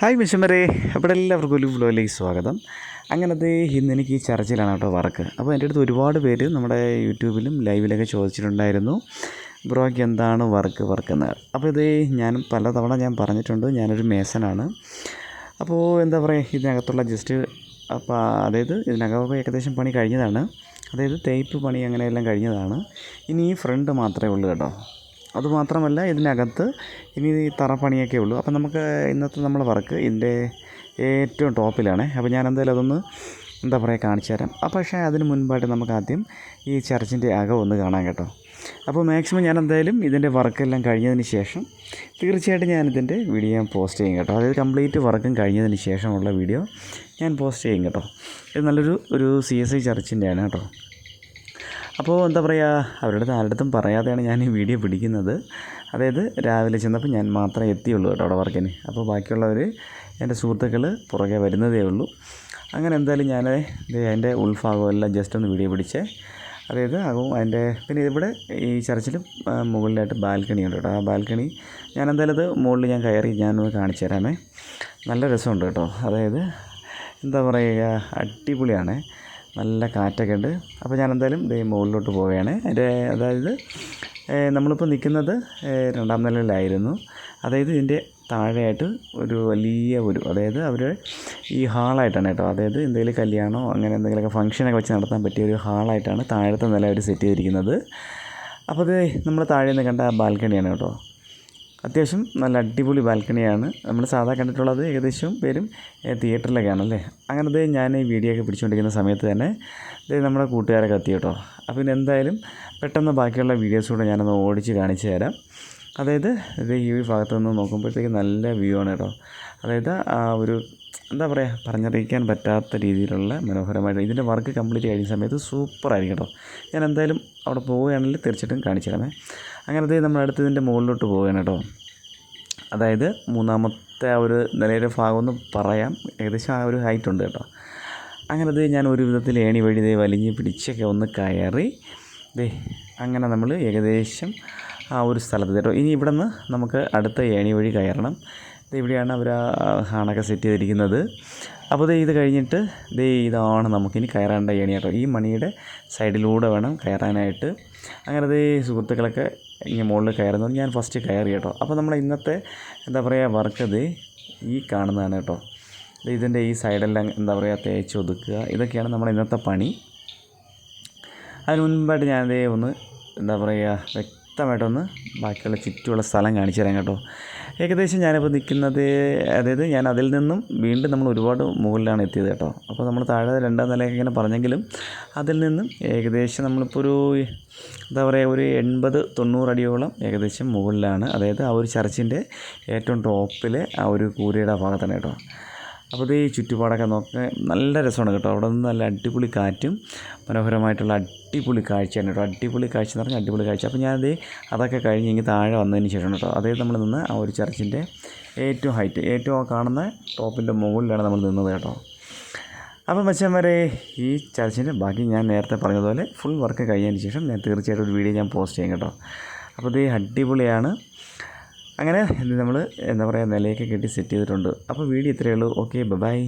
Hi മിഷമരെ അപ്പോൾ എല്ലാവർക്കും ഒരു വ്ലോയിലേക്ക് സ്വാഗതം. അങ്ങനത്തെ ഇന്ന് എനിക്ക് ഈ ചർച്ചിലാണ് വർക്ക്. അപ്പോൾ എന്റെ അടുത്ത് ഒരുപാട് പേര് നമ്മുടെ യൂട്യൂബിലും ലൈവിലൊക്കെ ചോദിച്ചിട്ടുണ്ടായിരുന്നു. ബ്രോയ്ക്ക് എന്താണ് വർക്ക് വർക്ക് എന്ന്. അപ്പോൾ ഇത് ഞാൻ പലതവണ ഞാൻ പറഞ്ഞിട്ടുണ്ട്. ഞാനൊരു മേസനാണ്. അപ്പോൾ എന്താ പറയുക ഇതിനകത്തുള്ള ജസ്റ്റ് അപ്പോൾ അതായത് ഇതിനകത്ത് ഏകദേശം പണി കഴിഞ്ഞതാണ്. അതായത് തേപ്പ് പണി അങ്ങനെയെല്ലാം കഴിഞ്ഞതാണ്. ഇനി ഈ ഫ്രണ്ട് മാത്രമേ ഉള്ളൂ കേട്ടോ. അതുമാത്രമല്ല ഇതിനകത്ത് ഇനി തറപ്പണിയൊക്കെ ഉള്ളൂ. അപ്പം നമുക്ക് ഇന്നത്തെ നമ്മൾ വർക്ക് ഇതിന്റെ ഏറ്റവും ടോപ്പിലാണ്. അപ്പോൾ ഞാൻ എന്തായാലും അതൊന്ന് എന്താ പറയുക കാണിച്ചു തരാം. അപ്പോൾ പക്ഷേ അതിന് മുൻപായിട്ട് നമുക്ക് ആദ്യം ഈ ചർച്ചിന്റെ അകം ഒന്ന് കാണാം കേട്ടോ. അപ്പോൾ മാക്സിമം ഞാൻ എന്തായാലും ഇതിന്റെ വർക്കെല്ലാം കഴിഞ്ഞതിന് ശേഷം തീർച്ചയായിട്ടും ഞാനിതിന്റെ വീഡിയോ ഞാൻ പോസ്റ്റ് ചെയ്യും കേട്ടോ. അതായത് കംപ്ലീറ്റ് വർക്കും കഴിഞ്ഞതിന് ശേഷമുള്ള വീഡിയോ ഞാൻ പോസ്റ്റ് ചെയ്യും കേട്ടോ. ഇത് നല്ലൊരു ഒരു സി എസ് ഐ ചർച്ചിന്റെയാണ് കേട്ടോ. അപ്പോൾ എന്താ പറയുക അവരുടെ ആരുടെത്തും പറയാതെയാണ് ഞാൻ ഈ വീഡിയോ പിടിക്കുന്നത്. അതായത് രാവിലെ ചെന്നപ്പോൾ ഞാൻ മാത്രമേ എത്തിയുള്ളൂ കേട്ടോ അവിടെ വർക്കിന്. അപ്പോൾ ബാക്കിയുള്ളവർ എന്റെ സുഹൃത്തുക്കൾ പുറകെ വരുന്നതേ ഉള്ളൂ. അങ്ങനെ എന്തായാലും ഞാൻ അതിന്റെ ഉൾഭാഗം എല്ലാം ജസ്റ്റ് ഒന്ന് വീഡിയോ പിടിച്ചേ. അതായത് ആകും അതിന്റെ പിന്നെ ഇവിടെ ഈ ചർച്ചിൽ മുകളിലായിട്ട് ബാൽക്കണി ഉണ്ട് കേട്ടോ. ആ ബാൽക്കണി ഞാൻ എന്തായാലും അത് മുകളിൽ ഞാൻ കയറി ഞാനൊന്ന് കാണിച്ചു തരാമേ. നല്ല രസമുണ്ട് കേട്ടോ. അതായത് എന്താ പറയുക അടിപൊളിയാണ്. നല്ല കാറ്റൊക്കെ ഉണ്ട്. അപ്പോൾ ഞാൻ എന്തായാലും ദേ മുകളിലോട്ട് പോവുകയാണ്. എന്റെ അതായത് നമ്മളിപ്പോൾ നിൽക്കുന്നത് രണ്ടാം നിലയിലായിരുന്നു. അതായത് ഇതിന്റെ താഴെയായിട്ട് ഒരു വലിയ ഒരു അതായത് അവർ ഈ ഹാളായിട്ടാണ് കേട്ടോ. അതായത് എന്തെങ്കിലും കല്യാണമോ അങ്ങനെ എന്തെങ്കിലുമൊക്കെ ഫംഗ്ഷനൊക്കെ വെച്ച് നടത്താൻ പറ്റിയ ഒരു ഹാളായിട്ടാണ് താഴത്തെ നില അവർ സെറ്റ് ചെയ്തിരിക്കുന്നത്. അപ്പോൾ ഇത് നമ്മൾ താഴെ നിന്ന് കണ്ട ബാൽക്കണിയാണ് കേട്ടോ. അത്യാവശ്യം നല്ല അടിപൊളി ബാൽക്കണിയാണ്. നമ്മൾ സാധാ കണ്ടിട്ടുള്ളത് ഏകദേശം പേരും തിയേറ്ററിലൊക്കെയാണ് അല്ലേ അങ്ങനത്തെ ഞാൻ ഈ വീഡിയോ ഒക്കെ പിടിച്ചുകൊണ്ടിരിക്കുന്ന സമയത്ത് തന്നെ ഇത് നമ്മുടെ കൂട്ടുകാരൊക്കെ എത്തി കേട്ടോ. അപ്പോൾ പിന്നെ എന്തായാലും പെട്ടെന്ന് ബാക്കിയുള്ള വീഡിയോസ് കൂടെ ഞാനൊന്ന് ഓടിച്ച് കാണിച്ചു തരാം. അതായത് ഇത് ഈ ഭാഗത്ത് നിന്ന് നോക്കുമ്പോഴത്തേക്ക് നല്ല വ്യൂ ആണ് കേട്ടോ. അതായത് ആ ഒരു എന്താ പറയുക പറഞ്ഞറിയിക്കാൻ പറ്റാത്ത രീതിയിലുള്ള മനോഹരമായിട്ട് ഇതിന്റെ വർക്ക് കംപ്ലീറ്റ് കഴിഞ്ഞ സമയത്ത് സൂപ്പർ സൂപ്പറായിരിക്കും കേട്ടോ ഞാൻ എന്തായാലും അവിടെ പോവുകയാണെങ്കിൽ തീർച്ചയായിട്ടും കാണിച്ചു അങ്ങനത്തെ നമ്മൾ അടുത്ത് ഇതിന്റെ മുകളിലോട്ട് പോവുകയാണ് കേട്ടോ അതായത് മൂന്നാമത്തെ ആ ഒരു നിലയുടെ ഭാഗമെന്ന് പറയാം. ഏകദേശം ആ ഒരു ഹൈറ്റ് ഉണ്ട് കേട്ടോ അങ്ങനെ ദേ ഞാൻ ഒരു വിധത്തിൽ ഏണി വഴി ദേ വലിഞ്ഞ് പിടിച്ചൊക്കെ ഒന്ന് കയറി ദേ അങ്ങനെ നമ്മൾ ഏകദേശം ആ ഒരു സ്ഥലത്ത് കേട്ടോ ഇനി ഇവിടെ നിന്ന് നമുക്ക് അടുത്ത ഏണി വഴി കയറണം. ഇവിടെയാണ് അവർ ആ ഹാണൊക്കെ സെറ്റ് ചെയ്തിരിക്കുന്നത്. അപ്പോൾ ദേ ഇത് കഴിഞ്ഞിട്ട് ദേ ഇതാണ് നമുക്കിനി കയറേണ്ട ഏണി കേട്ടോ. ഈ മണിയുടെ സൈഡിലൂടെ വേണം കയറാനായിട്ട്. അങ്ങനെ ദേ സുഹൃത്തുക്കളൊക്കെ ഇങ്ങനെ മുകളിൽ കയറുന്നത് ഞാൻ ഫസ്റ്റ് കയറി കേട്ടോ. അപ്പോൾ നമ്മുടെ ഇന്നത്തെ എന്താ പറയുക വർക്ക് ദേ ഈ കാണുന്നതാണ് കേട്ടോ. ഇതിന്റെ ഈ സൈഡെല്ലാം എന്താ പറയുക തേച്ച് ഒതുക്കുക. ഇതൊക്കെയാണ് നമ്മുടെ ഇന്നത്തെ പണി. അതിന് മുൻപായിട്ട് ഞാൻ ഒന്ന് എന്താ പറയുക വ്യക്തമായിട്ടൊന്ന് ബാക്കിയുള്ള ചുറ്റുമുള്ള സ്ഥലം കാണിച്ചു തരാം കേട്ടോ. ഏകദേശം ഞാനിപ്പോൾ നിൽക്കുന്നത് അതായത് ഞാൻ അതിൽ നിന്നും വീണ്ടും നമ്മൾ ഒരുപാട് മുകളിലാണ് എത്തിയത് കേട്ടോ. അപ്പോൾ നമ്മൾ താഴെ രണ്ടാം നിലയൊക്കെ ഇങ്ങനെ പറഞ്ഞെങ്കിലും അതിൽ നിന്നും ഏകദേശം നമ്മളിപ്പോൾ ഒരു എന്താ പറയുക ഒരു എൺപത് തൊണ്ണൂറ് അടിയോളം ഏകദേശം മുകളിലാണ്. അതായത് ആ ഒരു ചർച്ചിന്റെ ഏറ്റവും ടോപ്പിലെ ആ ഒരു കൂരയുടെ ഭാഗത്താണ് കേട്ടോ. അപ്പോൾ ഈ ചുറ്റുപാടൊക്കെ നോക്കുക നല്ല രസമാണ് കേട്ടോ. അവിടെ നിന്ന് നല്ല അടിപൊളി കാറ്റും മനോഹരമായിട്ടുള്ള അടിപൊളി കാഴ്ചയാണ് കേട്ടോ. അടിപൊളി കാഴ്ച എന്ന് പറഞ്ഞാൽ അടിപൊളി കാഴ്ച. അപ്പോൾ ഞാനത് അതൊക്കെ കഴിഞ്ഞ് ഇങ്ങനെ താഴെ വന്നതിന് ശേഷം കേട്ടോ. അതായത് നമ്മൾ നിന്ന് ആ ഒരു ചർച്ചിന്റെ ഏറ്റവും ഹൈറ്റ് ഏറ്റവും കാണുന്ന ടോപ്പിന്റെ മുകളിലാണ് നമ്മൾ നിന്നത് കേട്ടോ. അപ്പം മച്ചന്മാരെ ഈ ചർച്ചിന്റെ ബാക്കി ഞാൻ നേരത്തെ പറഞ്ഞതുപോലെ ഫുൾ വർക്ക് കഴിഞ്ഞതിന് ശേഷം ഞാൻ തീർച്ചയായിട്ടും ഒരു വീഡിയോ ഞാൻ പോസ്റ്റ് ചെയ്യാം കേട്ടോ. അപ്പോൾ ഇത് അടിപൊളിയാണ്. അങ്ങനെ നമ്മൾ എന്താ പറയുക നിലയൊക്കെ കെട്ടി സെറ്റ് ചെയ്തിട്ടുണ്ട്. അപ്പോൾ വീഡിയോ ഇത്രയേ ഉള്ളൂ. Okay bye